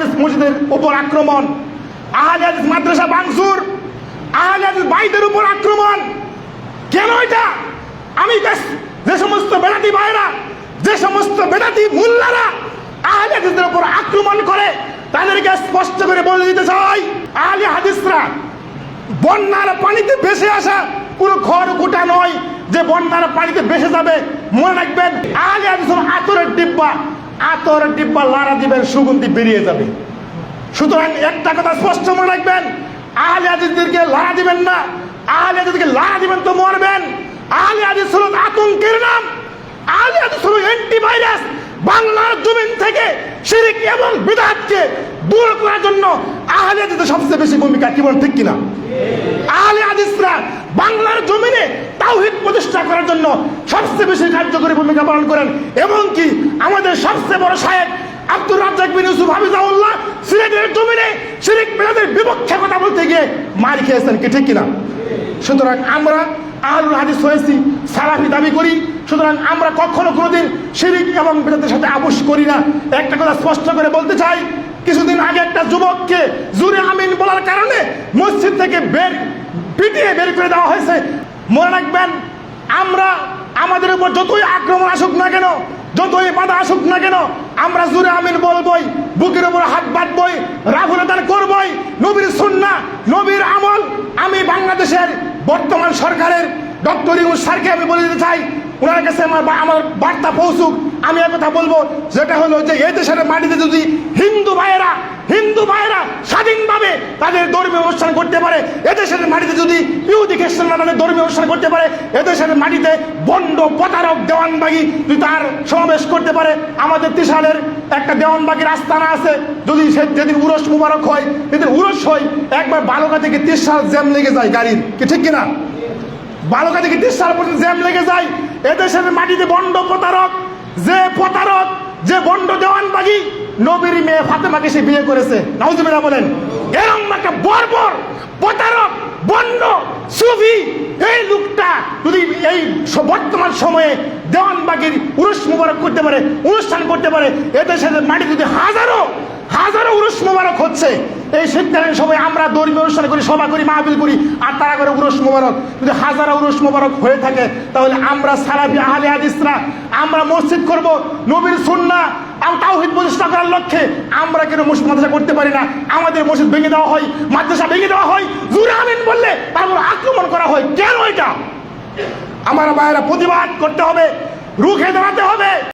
হাদিস মসজিদের উপর আক্রমণ, আহলে মাদ্রাসা ভাঙচুর আহলে হাদিস বাইদের উপর আক্রমণ। কেন এটা? আমি যে সমস্ত বেদাতি ভাইরা যে সমস্ত বেদাতি মুল্লারা আহলে হাদিসদের উপর আক্রমণ করে, তাদেরকে স্পষ্ট করে বলে দিতে চাই, আহলে হাদিসরা বন্যার পানিতে ভেসে আসা পুরো ঘর গোটা নয় যে বন্যার পানিতে ভেসে যাবে। মনে রাখবেন, আগে আমি আতরের ডিব্বা আতরের ডিব্বা লাড়া দিবেন, সুগন্ধি বেরিয়ে যাবে। সুতরাং একটা কথা স্পষ্ট মনে রাখবেন, আহলে হাদিসদেরকে লাড়া দিবেন না, আহলে দিবেন তো মরবেন। আহলে আতঙ্কের নাম, আহলে অ্যান্টিভাইরাস বাংলার জমিন থেকে শিরিক এবং বিদাতকে দূর করার জন্য আহলে হাদিসের সবচেয়ে বেশি ভূমিকা, কি ঠিক কিনা? আহলে হাদিসরা বাংলার জমিনে তাওহিদ প্রতিষ্ঠা করার জন্য সবচেয়ে বেশি কার্যকরী ভূমিকা পালন করেন এবং কি আমাদের সবচেয়ে বড় সাহেব আব্দুর রাজ্জাক বিন ইউসুফ হাফিজাউল্লাহ সিলেটের জমিনে শিরিক বেলাদের বিপক্ষে কথা বলতে গিয়ে মার খেয়েছেন কি ঠিক কিনা? সুতরাং আমরা আহলুল হাদিস হয়েছি, সালাফি দাবি করি। সুতরাং আমরা কখনো কোনোদিন শিরিক এবং বেদাতের সাথে আপোষ করি না। একটা কথা স্পষ্ট করে বলতে চাই, কিছুদিন আগে একটা যুবককে জুরে আমিন বলার কারণে মসজিদ থেকে বের পিটিয়ে বের করে দেওয়া হয়েছে। মনে রাখবেন, আমরা আমাদের উপর যতই আক্রমণ আসুক না কেন, যতই বাধা আসুক না কেন, আমরা জুরে আমিন বলবই, বুকের উপর হাত বাঁধবই, রাহুল দান করবই, নবীর সুন্না নবীর আমল। আমি বাংলাদেশের বর্তমান সরকারের ডক্টর ইউনুস স্যারকে আমি বলে দিতে চাই ওনার কাছে আমার আমার বার্তা পৌঁছুক। আমি কথা বলব, যেটা হলো যে, এই দেশের মাটিতে যদি হিন্দু ভাইয়েরা হিন্দু ভাইয়েরা স্বাধীনভাবে তাদের ধর্মীয় অনুষ্ঠান করতে পারে, এদেশের মাটিতে যদি ইহুদি খ্রিস্টানরা তাদের ধর্মীয় অনুষ্ঠান করতে পারে, এদেশের মাটিতে বন্ড, প্রতারক, দেওয়ানবাগি যদি তার সমাবেশ করতে পারে, আমাদের ত্রিশালের একটা দেওয়ানবাগির আস্তানা আছে, যদি সে যেদিন উরস মুবারক হয় যেদিন উরস হয়, একবার বালুকা থেকে ত্রিশাল জ্যাম লেগে যায় গাড়ির, কি ঠিক কিনা? বালুকা থেকে ত্রিশাল পর্যন্ত জ্যাম লেগে যায়, এদেশের মাটিতে বন্ড, প্রতারক, যে প্রতারক, যে বন্ড, দেওয়ানবাগি, নবীর মেয়ে ফাতেমাকে সে বিয়ে করেছে। নাউজুবিল্লাহ বলেন এরকম একটা বর্বর প্রতারক বন্ড সুফি এই লোকটা যদি এই স- বর্তমান সময়ে দেওয়ানবাগির উরুস মুবারক করতে পারে, অনুষ্ঠান করতে পারে এদেশের মাটি যদি হাজারো হাজারো উরুস মুবারক হচ্ছে। এই শীতকালীন সময় আমরা ধর্মীয় অনুষ্ঠান করি, সভা করি মাহবিল করি, আর তারা করে উরুস মুবারক। যদি হাজারো উরুস মুবারক হয়ে থাকে, তাহলে আমরা সালাফি আহলে হাদিসরা, আমরা মসজিদ করব, নবীর সুন্না তাওহিদ প্রতিষ্ঠা করার লক্ষ্যে আমরা কেন মসজিদ মাদ্রাসা করতে পারি না? আমাদের মসজিদ ভেঙে দেওয়া হয়, মাদ্রাসা ভেঙে দেওয়া হয় জুরে আমিন বললে তারপর আক্রমণ করা হয়। কেন এটা? আমার মায়েরা প্রতিবাদ করতে হবে রুখে দাঁড়াতে হবে।